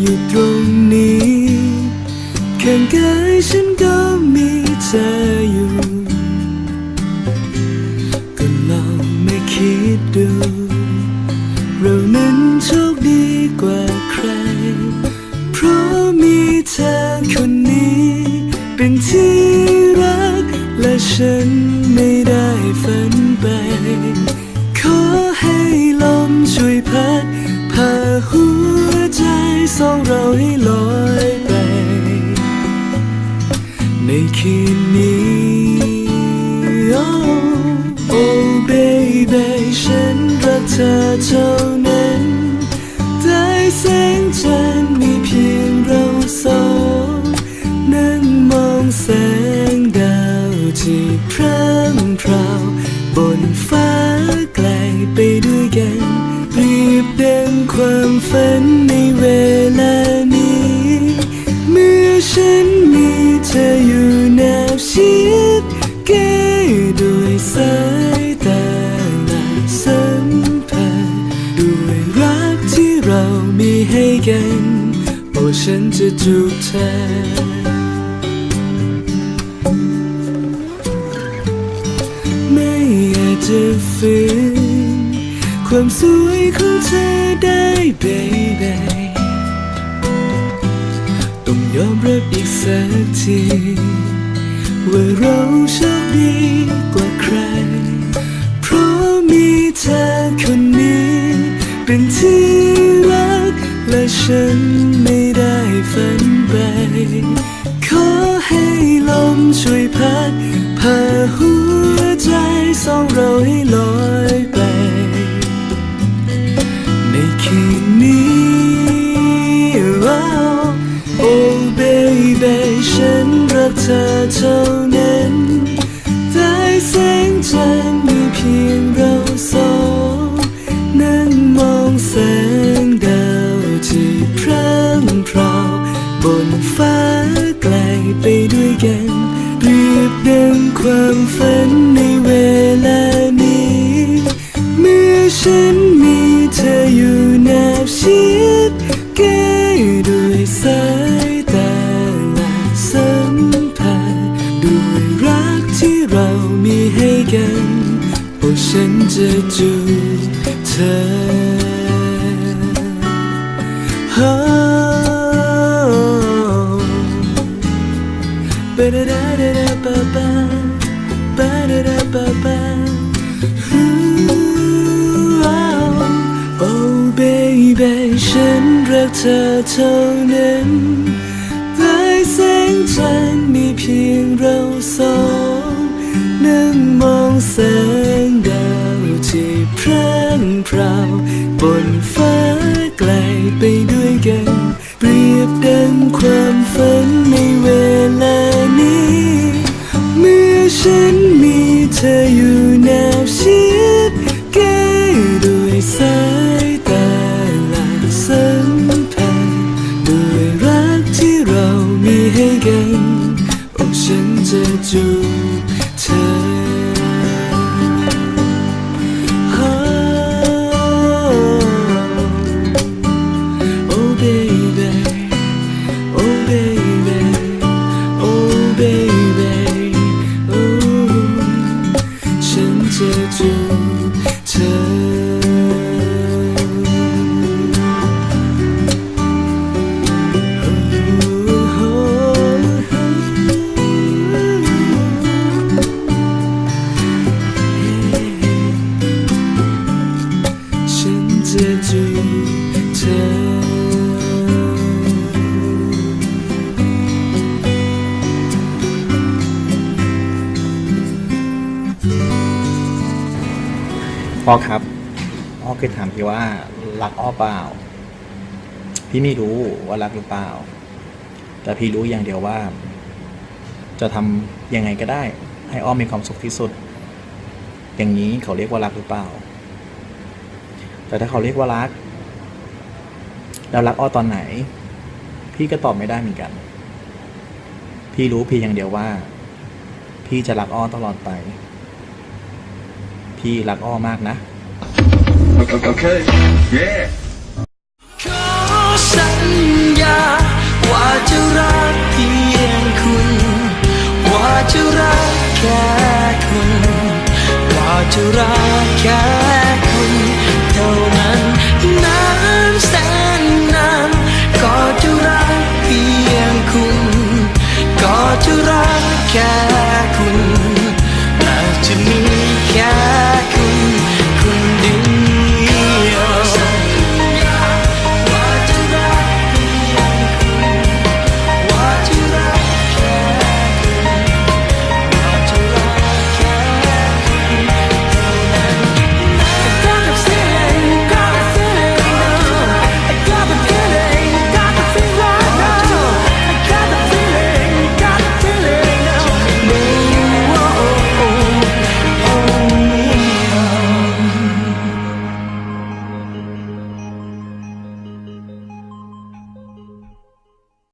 อยู่ตรงนี้แข้างกายฉันก็มีเธออยู่ ก็ลองไม่คิดดู เรานั้นโชคดีกว่าใคร เพราะมีเธอคนนี้ เป็นที่รัก และฉันไม่ได้ฝันไป สองเราให้ลอยไป ในคืนนี้ oh, oh baby ฉันรักเธอเท่า ให้กันโอ้ฉันจะจูบเธอไม่อาจจะฝืนความสวยของเธอได้ baby ต้องยอมรับอีกสักทีว่าเราโชคดีกว่าใคร เพราะมีเธอคนนี้เป็นที่ ฉันไม่ได้ฝันไป ขอให้ลมช่วยพัดพาหัวใจสองเราให้ลอยไป ในคืนนี้ oh, oh baby ฉันรักเธอเท่านั้นได้แสงจันทร์มีเพียงเราสอง บนฟ้าไกลไปด้วยกันเปรียบดังความฝันในเวลานี้ เมื่อฉันมีเธออยู่แนบชิดใกล้ด้วยสายตาและสัมผัสด้วยรักที่เรามีให้กันโอ้ฉันจะจูบเธอ กเธอเท่านั้นได้แสงจันทร์มีเพียงเราสองนั่งมอง น พ่อครับ พ่อเคยถามพี่ว่ารักอ้อเปล่า พี่ไม่รู้ว่ารักหรือเปล่า แต่พี่รู้อย่างเดียวว่า จะทำยังไงก็ได้ ให้อ้อมีความสุขที่สุด อย่างนี้เขาเรียกว่ารักหรือเปล่า แต่ถ้าเขาเรียกว่ารัก แล้วรักอ้อตอนไหน พี่ก็ตอบไม่ได้เหมือนกัน พี่รู้เพียงอย่างเดียวว่า พี่จะรักอ้อตลอดไป พี่รักอ้อมากนะ Okay. Yeah. ขอสัญญา ว่าจะรักเพียงคุณ ว่าจะรักแค่คุณ ว่าจะรักแค่